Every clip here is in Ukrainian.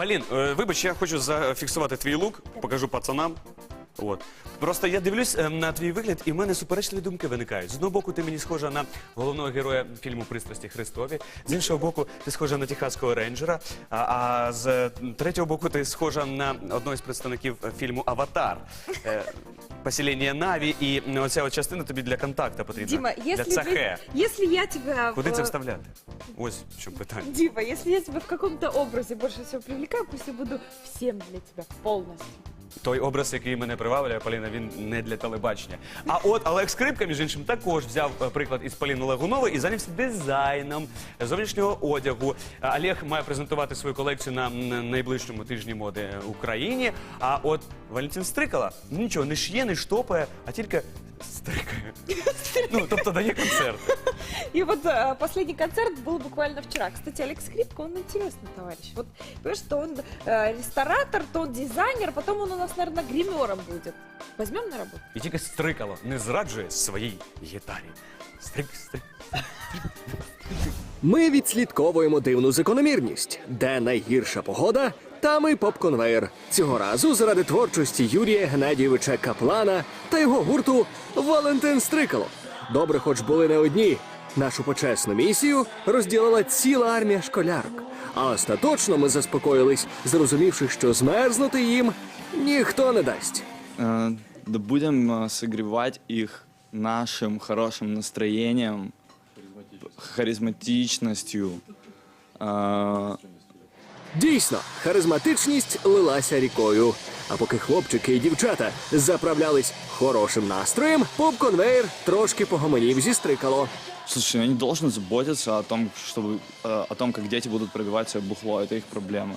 Полін, е, вибач, я хочу зафіксувати твій лук, покажу пацанам. От. Просто я дивлюсь на твій вигляд, і в мене суперечливі думки виникають. З одного боку, ти мені схожа на головного героя фільму Пристрасті Христові, з іншого боку, ти схожа на техаського рейнджера, а, з третього боку, ти схожа на одного із представників фільму Аватар. Е, Поселення Нави, и оця от частина тобі для контакта потрібна. Дима, для если, цахе. вы- если я тебя... Куди в- це вставляти? Ось в чому питання. Дима, если я тебя в каком-то образе больше всего привлекаю, пусть я буду всем для тебя полностью. Той образ, який мене приваблює, Поліна, він не для телебачення. А от Олег Скрипка, між іншим, також взяв е, приклад із Поліни Лагунової і зайнявся дизайном зовнішнього одягу. А Олег має презентувати свою колекцію на м, найближчому тижні моди в Україні. А от Валентин Стрикала нічого не шиє, не штопає, а тільки стрикає. Ну, тобто дає концерт. И вот э, последний концерт был буквально вчера. Кстати, Алекс Скрипка, он интересный товарищ. Вот, понимаешь, что он э, ресторатор, то он дизайнер, потом он у нас, наверное, гримером будет. Возьмем на работу? І тільки Стрикало не зраджує своїй гітарі. Стрик, стрик. Ми відслідковуємо дивну закономірність, де найгірша погода, там і поп-конвейер. Цього разу заради творчості Юрія Геннадійовича Каплана та його гурту Валентин Стрикало. Добре, хоч були не одні. Нашу почесну місію розділила ціла армія школярок. А остаточно ми заспокоїлись, зрозумівши, що змерзнути їм ніхто не дасть. Э, Да будем э, согревать их нашим хорошим настроением, харизматичностью. Э, Дійсно, харизматичність лилася рікою. А поки хлопчики і дівчата заправлялись хорошим настроєм, поп-конвейер трошки погомонів зі стрикало. Слушай, они должны заботиться о том, чтобы, э, о том, как дети будут пробивать себе бухло. Это их проблема.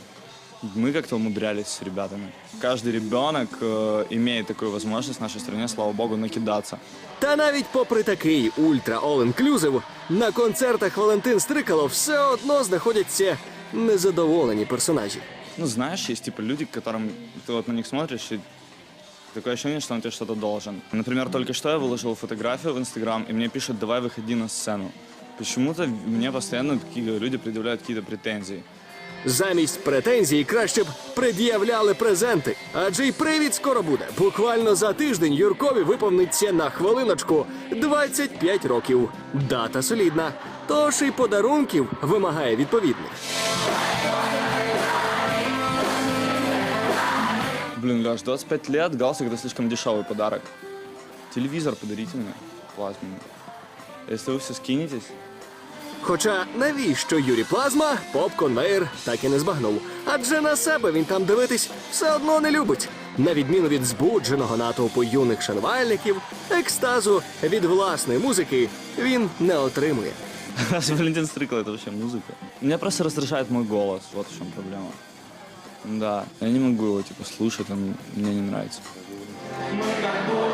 Мы как-то умудрялись с ребятами. Каждый ребенок э, имеет такую возможность в нашей стране, слава богу, накидаться. Та навіть попри такий ультра all-inclusive, на концертах Валентин Стрикало все одно знаходяться незадоволені персонажі. Ну, знаешь, есть типа люди, к которым ты вот на них смотришь, и такое ощущение, что он тебе что-то должен. Например, только что я выложил фотографию в Инстаграм, и мне пишут, давай выходи на сцену. Почему-то мне постоянно такие люди предъявляют какие-то претензии. Замість претензій краще б пред'являли презенти, адже й привід скоро буде. Буквально за тиждень Юркові виповниться на хвилиночку 25 років. Дата солідна. Тож і подарунків вимагає відповідних. Блин, Леш, 25 лет, галстук это слишком дешевый подарок. Телевизор подарите мне, плазменный. Если вы все скинетесь, Хоча навіщо Юрі Плазма поп-конвейер так і не збагнув. Адже на себе він там дивитись все одно не любить. На відміну від збудженого натовпу юних шанувальників, екстазу від власної музики він не отримує. Валентин Стрыкало это вообще музыка. Меня просто раздражает мой голос, вот в чем проблема. Да, я не могу его типа слушать, он мне не нравится. Мы как